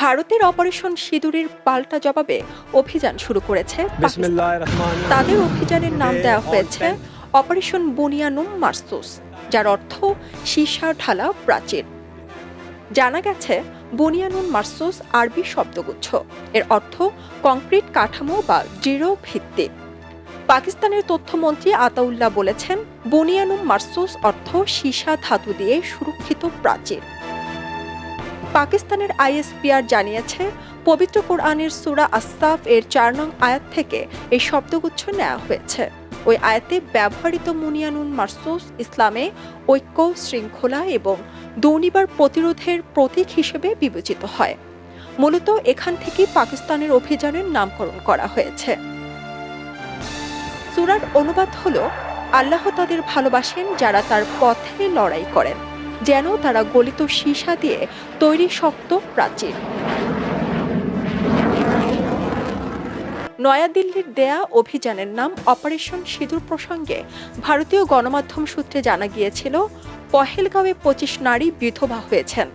ভারতের অপারেশন সিঁদুরের পাল্টা জবাবে অভিযান শুরু করেছে তাদের অভিযানের নাম দেওয়া হয়েছে অপারেশন বুনিয়ানুম মার্সুস যার অর্থ সীসা ঢালা প্রাচীর। জানা গেছে বুনিয়ানুন মার্সুস আরবি শব্দগুচ্ছ। এর অর্থ কংক্রিট কাঠামো বা দৃঢ় ভিত্তি। পাকিস্তানের তথ্যমন্ত্রী আতাউল্লাহ বলেছেন বুনিয়ানুম মার্সুস অর্থ সীসা ধাতু দিয়ে সুরক্ষিত প্রাচীর। পাকিস্তানের আইএসপিআর জানিয়েছে, পবিত্র কোরআনের সুরা আসাফ এর চার নং আয়াত থেকে এই শব্দগুচ্ছ নেওয়া হয়েছে। ওই আয়াতে ব্যবহৃত মুনিয়ানুন মার্সুস ইসলামে ঐক্য, শৃঙ্খলা এবং দুর্নিবার প্রতিরোধের প্রতীক হিসেবে বিবেচিত হয়। মূলত এখান থেকেই পাকিস্তানের অভিযানের নামকরণ করা হয়েছে। সুরার অনুবাদ হল, আল্লাহ তাদের ভালোবাসেন যারা তার পথে লড়াই করেন। যেন তারা গলিত সীসা দিয়ে তৈরি শক্ত প্রাচীর। নয়াদিল্লির দেয়া অভিযানের নাম অপারেশন সিঁদুর প্রসঙ্গে ভারতীয় গণমাধ্যম সূত্রে জানা গিয়েছিল, পহেলগাঁওয়ে পঁচিশ নারী বিধবা হয়েছেন।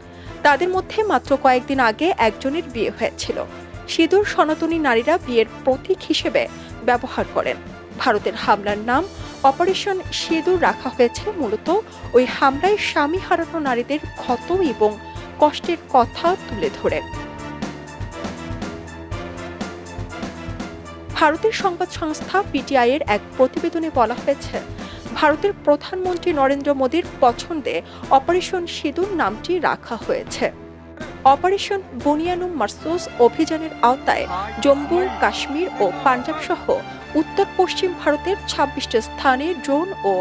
তাদের মধ্যে মাত্র কয়েকদিন আগে একজনের বিয়ে হয়েছিল। সিঁদুর সনাতনী নারীরা বিয়ের প্রতীক হিসেবে ব্যবহার করেন। ভারতের হামলার নাম অপারেশন সিঁদুর রাখা হয়েছে মূলত ওই হামলায় স্বামী হারানো নারীদের ক্ষত এবং কষ্টের কথা তুলে ধরে। ভারতের সংবাদ সংস্থা পিটিআই এর এক প্রতিবেদনে বলা হয়েছে, ভারতের প্রধানমন্ত্রী নরেন্দ্র মোদীর পছন্দে অপারেশন সিঁদুর নামটি রাখা হয়েছে। অপারেশন বুনিয়ানুম মার্সুস অভিযানের আওতায় জম্মু, কাশ্মীর ও পাঞ্জাব সহ উত্তর পশ্চিম ভারতের ছাব্বিশটি স্থানে ড্রোন ও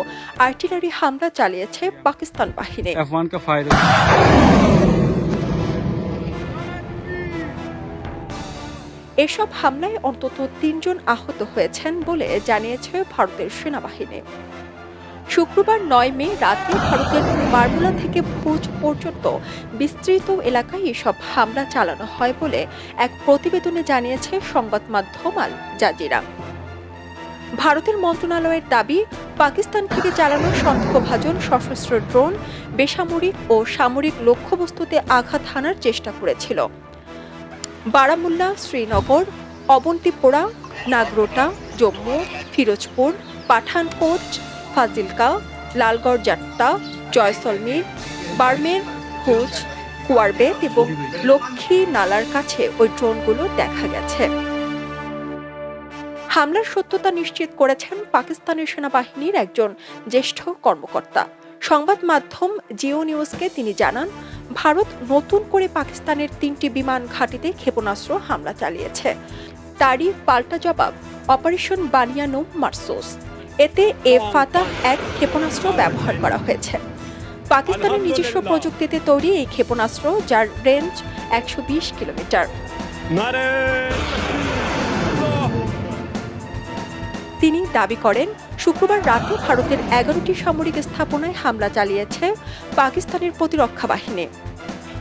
আর্টিলারি হামলা চালিয়েছে পাকিস্তান বাহিনী। এসব হামলায় অন্তত তিনজন আহত হয়েছেন বলে জানিয়েছে ভারতের সেনাবাহিনী। শুক্রবার নয় মে রাতে ভারতের বারমুলা থেকে ভুজ পর্যন্ত বিস্তৃত এলাকায় এসব হামলা চালানো হয় বলে এক প্রতিবেদনে জানিয়েছে সংবাদ মাধ্যম আল জাজিরা। ভারতের মন্ত্রণালয়ের দাবি, পাকিস্তান থেকে চালানো সন্দেহভাজন সশস্ত্র ড্রোন বেসামরিক ও সামরিক লক্ষ্যবস্তুতে আঘাত হানার চেষ্টা করেছিল। বারামুল্লা, শ্রীনগর অবন্তিপোরা নাগরোটা, জম্মু, ফিরোজপুর, পাঠানকোট, ফাজিলকা, লালগড় জাট্টা জয়সলমীর, বার্মের হুজ কুয়ারবেত এবং লক্ষ্মী নালার কাছে ওই ড্রোনগুলো দেখা গেছে। হামলার সত্যতা নিশ্চিত করেছেন পাকিস্তানের সেনাবাহিনীর একজন জ্যেষ্ঠ কর্মকর্তা। সংবাদ মাধ্যম জিও নিউজকে তিনি জানান ভারত নতুন করে পাকিস্তানের তিনটি বিমান ঘাঁটিতে ক্ষেপণাস্ত্র হামলা চালিয়েছে। তারই পাল্টা জবাব অপারেশন বানিয়ানো মার্সোস। এতে এ ফাতা এক ক্ষেপণাস্ত্র ব্যবহার করা হয়েছে। পাকিস্তানের নিজস্ব প্রযুক্তিতে তৈরি এই ক্ষেপণাস্ত্র যার রেঞ্জ একশো বিশ কিলোমিটার। তিনি দাবি করেন, শুক্রবার রাতে ভারতের এগারোটি সামরিক স্থাপনায় হামলা চালিয়েছে পাকিস্তানের প্রতিরক্ষা বাহিনী।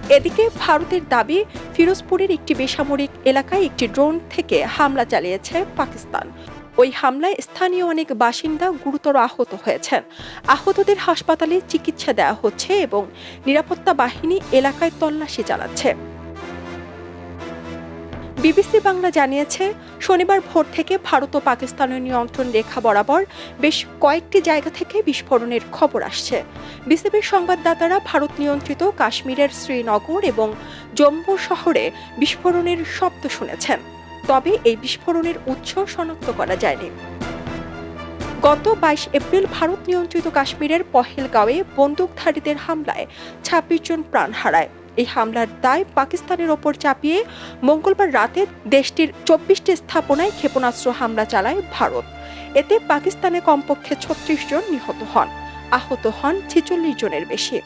এদিকে ভারতের দাবি, ফিরোজপুরের একটি বেসামরিক এলাকায় একটি ড্রোন থেকে হামলা চালিয়েছে পাকিস্তান। ওই হামলায় স্থানীয় অনেক বাসিন্দা গুরুতর আহত হয়েছেন। আহতদের হাসপাতালে চিকিৎসা দেওয়া হচ্ছে এবং নিরাপত্তা বাহিনী এলাকায় তল্লাশি চালাচ্ছে। বিবিসি বাংলা জানিয়েছে, শনিবার ভোর থেকে ভারত ও পাকিস্তানের নিয়ন্ত্রণ রেখা বরাবর বেশ কয়েকটি জায়গা থেকে বিস্ফোরণের খবর আসছে। বিসিবির সংবাদদাতারা ভারত নিয়ন্ত্রিত কাশ্মীরের শ্রীনগর এবং জম্মু শহরে বিস্ফোরণের শব্দ শুনেছেন। তবে এই বিস্ফোরণের উৎস শনাক্ত করা যায়নি। গত বাইশ এপ্রিল ভারত নিয়ন্ত্রিত কাশ্মীরের পহেলগাঁওয়ে বন্দুকধারীদের হামলায় ছাব্বিশ জন প্রাণ হারায়। এই হামলার দায় পাকিস্তানের ওপর চাপিয়ে মঙ্গলবার রাতে দেশটির চব্বিশটি স্থাপনায় ক্ষেপণাস্ত্র হামলা চালায় ভারত। এতে পাকিস্তানে কমপক্ষে ছত্রিশ জন নিহত হন। আহত হন ছেচল্লিশ জনের বেশি।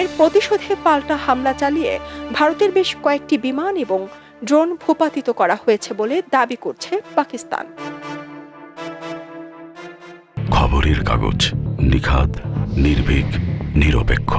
এর প্রতিশোধে পাল্টা হামলা চালিয়ে ভারতের বেশ কয়েকটি বিমান এবং ড্রোন ভূপাতিত করা হয়েছে বলে দাবি করছে পাকিস্তান। খবরের কাগজ নিখাদ, নির্ভীক, নিরপেক্ষ।